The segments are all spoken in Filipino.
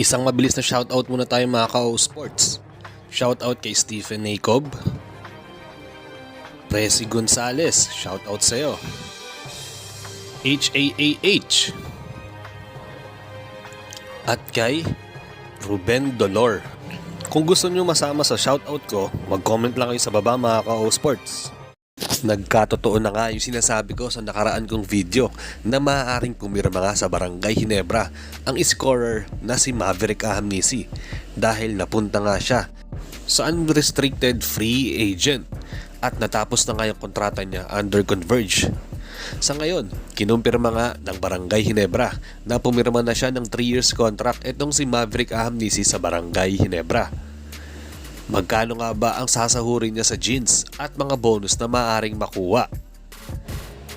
Isang mabilis na shoutout muna tayo mga ka Sports. Shoutout kay Stephen Nacob. Presi Gonzales, shoutout sa'yo. HAAH. At kay Ruben Dolor. Kung gusto nyo masama sa shoutout ko, mag-comment lang kayo sa baba mga ka Sports. Nagkatotoo na nga yung sinasabi ko sa nakaraan kong video na maaaring pumirma nga sa Barangay Hinebra ang scorer na si Maverick Ahamnisi dahil napunta nga siya sa unrestricted free agent at natapos na nga yung kontrata niya under Converge. Sa ngayon, kinumpirma nga ng Barangay Hinebra na pumirma na siya ng 3 years contract itong si Maverick Ahamnisi sa Barangay Hinebra. Magkano nga ba ang sasahurin niya sa jeans at mga bonus na maaring makuha?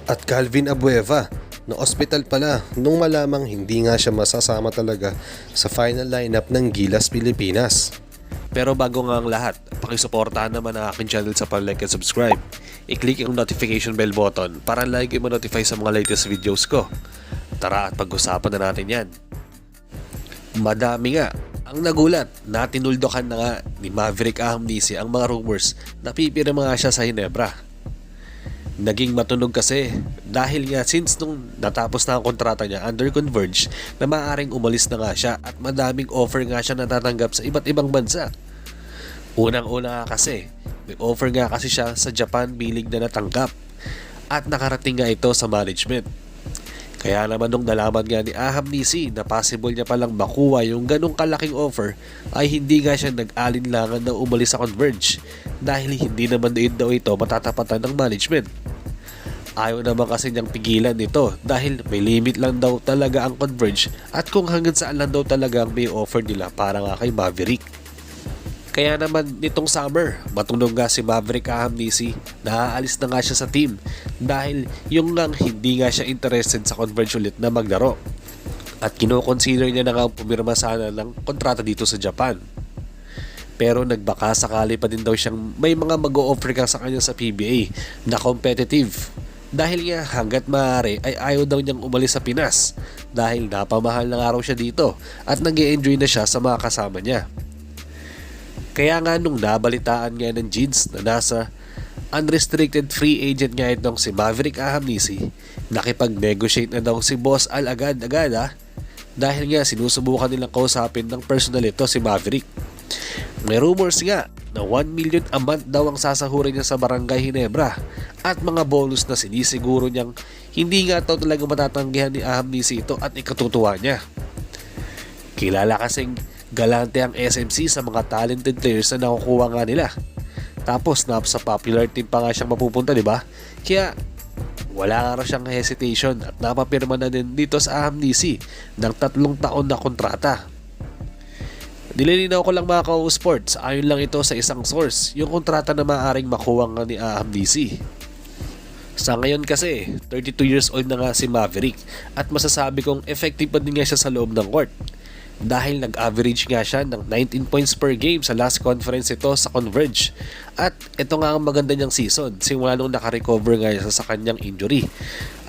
At Calvin Abueva, na ospital pala nung malamang hindi nga siya masasama talaga sa final lineup ng Gilas Pilipinas. Pero bago nga ang lahat, pakisuportahan naman ang aking channel sa pag-like and subscribe. I-click ang notification bell button para lagi ma-notify sa mga latest videos ko. Tara at pag-usapan na natin yan. Madami nga ang nagulat na tinuldokan na nga ni Maverick Ahamnisi ang mga rumors na pipirma nga siya sa Hinebra. Naging matunog kasi dahil nga since nung natapos na ang kontrata niya under Converge na maaaring umalis na nga siya at madaming offer nga siya natatanggap sa iba't ibang bansa. Unang-una nga kasi, may offer nga kasi siya sa Japan bilig na natanggap at nakarating nga ito sa management. Kaya naman nung nalaman nga ni Aham Nisi na possible niya palang makuha yung ganong kalaking offer ay hindi nga siya nag-alinlangan na umalis sa Converge dahil hindi naman din daw ito matatapatan ng management. Ayaw naman kasi niyang pigilan nito dahil may limit lang daw talaga ang Converge at kung hanggang saan lang daw talaga ang may offer nila para nga kay Maverick. Kaya naman nitong summer, matunog nga si Maverick Ahamnisi na aalis na nga siya sa team dahil yung lang hindi nga siya interested sa Converge ulit na maglaro. At kinoconsider niya na nga pumirma sana ng kontrata dito sa Japan. Pero nagbaka sakali pa din daw siyang may mga mag-o-offer ka sa kanya sa PBA na competitive. Dahil nga hanggat maaari ay ayaw daw niyang umalis sa Pinas dahil napamahal na nga raw siya dito at nag enjoy na siya sa mga kasama niya. Kaya nga nung nabalitaan nga ng Jeans na nasa unrestricted free agent nga itong si Maverick Ahamnisi, nakipag-negotiate na daw si Boss Al agad-agad ah, dahil nga sinusubukan nilang kausapin ng personal ito si Maverick. May rumors nga na 1 million a month daw ang sasahurin niya sa Barangay Hinebra at mga bonus na sinisiguro niyang hindi nga daw talaga matatanggihan ni Ahamnisi ito at ikatutuwa niya. Kilala kasing galante ang SMC sa mga talented players na nakukuha nga nila. Tapos na sa popular team pa nga siyang mapupunta, di ba? Kaya wala nga raw siyang hesitation at napapirma na din dito sa AMDC ng tatlong taon na kontrata. Nililinaw ko lang mga ka-sports, ayon lang ito sa isang source, yung kontrata na maaaring makuha nga ni AMDC. Sa ngayon kasi, 32 years old na nga si Maverick at masasabi kong effective pa din nga siya sa loob ng court dahil nag-average nga siya ng 19 points per game sa last conference ito sa Converge. At ito nga ang maganda niyang season simula nung nakarecover nga siya sa kanyang injury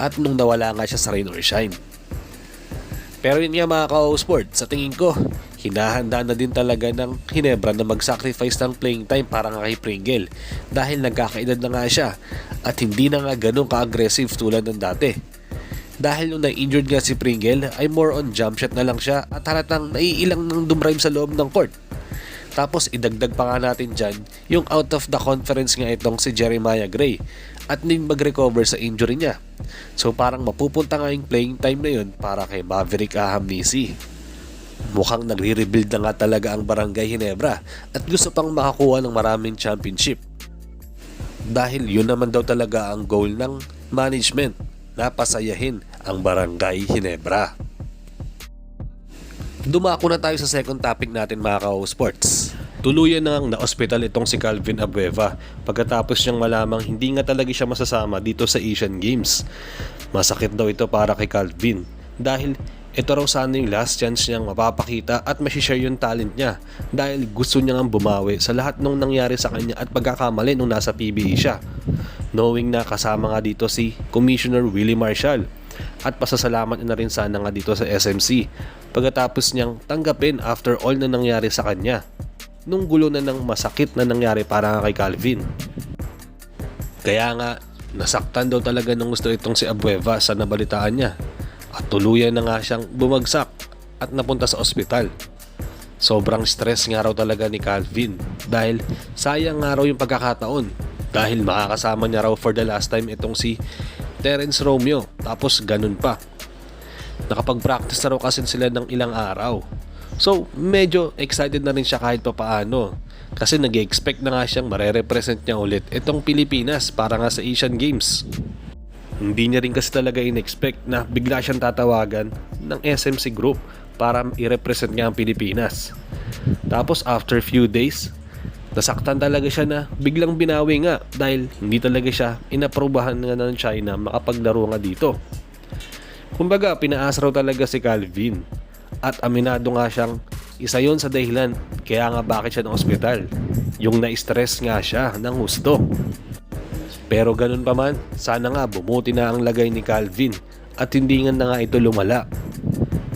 at nung nawala nga siya sa rain or shine. Pero yun nga mga ka-sport, sa tingin ko, hinahanda na din talaga ng Hinebra na mag-sacrifice ng playing time para nga kay Pringle dahil nagkakaedad na nga siya at hindi na nga ganun ka-aggressive tulad ng dati. Dahil nung na-injured nga si Pringle ay more on jump shot na lang siya at halatang naiilang nang dumrive sa loob ng court. Tapos idagdag pa nga natin dyan yung out of the conference nga itong si Jeremiah Gray at din mag-recover sa injury niya. So parang mapupunta nga yung playing time na yun para kay Maverick Ahamnisi. Mukhang nagre-rebuild na nga talaga ang Barangay Hinebra at gusto pang makakuha ng maraming championship. Dahil yun naman daw talaga ang goal ng management na pasayahin ang Barangay Hinebra. Dumako na tayo sa second topic natin mga ka-sports. Tuluyan na na ospital itong si Calvin Abueva pagkatapos niyang malamang hindi nga talaga siya masasama dito sa Asian Games. Masakit daw ito para kay Calvin dahil ito raw sana yung last chance niyang mapapakita at masishare yung talent niya dahil gusto niya nga bumawi sa lahat nung nangyari sa kanya at pagkakamali nung nasa PBA siya. Knowing na kasama nga dito si Commissioner Willie Marshall At pasasalamat na rin sana nga dito sa SMC pagkatapos niyang tanggapin after all na nangyari sa kanya. Nung gulo na ng masakit na nangyari para nga kay Calvin. Kaya nga, nasaktan daw talaga ng gusto itong si Abueva sa nabalitaan niya. At tuluyan na nga siyang bumagsak at napunta sa ospital. Sobrang stress nga raw talaga ni Calvin dahil sayang nga raw yung pagkakataon dahil makakasama niya raw for the last time itong si Terence Romeo tapos ganun pa. Nakapag-practice na raw kasi sila ng ilang araw. So, medyo excited na rin siya kahit pa paano. Kasi nag expect na nga siyang marerepresent niya ulit itong Pilipinas para nga sa Asian Games. Hindi niya rin kasi talaga in-expect na bigla siyang tatawagan ng SMC Group para i-represent niya ang Pilipinas. Tapos after few days, nasaktan talaga siya na biglang binawi nga dahil hindi talaga siya inaprobahan nga ng China makapaglaro nga dito. Kumbaga, pinaas raw talaga si Calvin. At aminado nga siyang isa yon sa dahilan kaya nga bakit siya ng ospital. Yung na-stress nga siya ng husto. Pero ganun pa man, sana nga bumuti na ang lagay ni Calvin at hindi nga na nga ito lumala.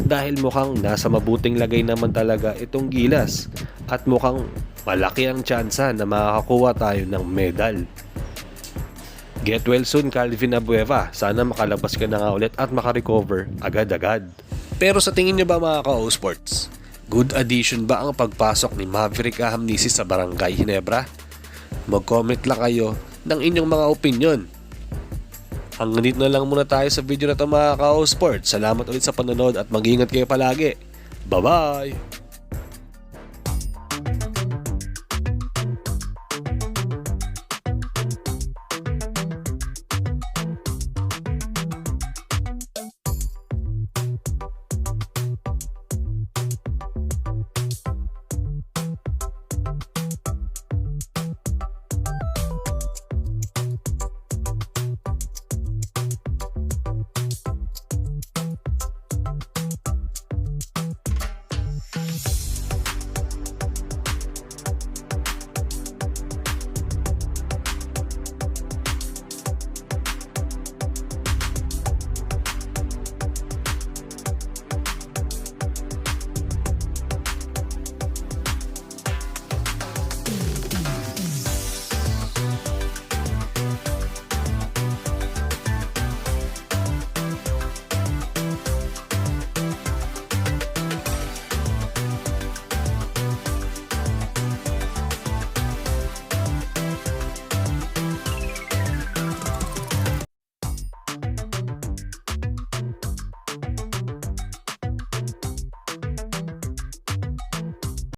Dahil mukhang nasa mabuting lagay naman talaga itong gilas at mukhang malaki ang tsansa na makakakuha tayo ng medal. Get well soon Calvin Abueva. Sana makalabas ka na nga ulit at makarecover agad-agad. Pero sa tingin niyo ba mga ka-O-Sports, good addition ba ang pagpasok ni Maverick Ahamnisi sa Barangay Hinebra? Mag-comment lang kayo ng inyong mga opinion. Hanggang dito na lang muna tayo sa video na ito mga ka-O-Sports. Salamat ulit sa panonood at mag-ingat kayo palagi. Bye-bye!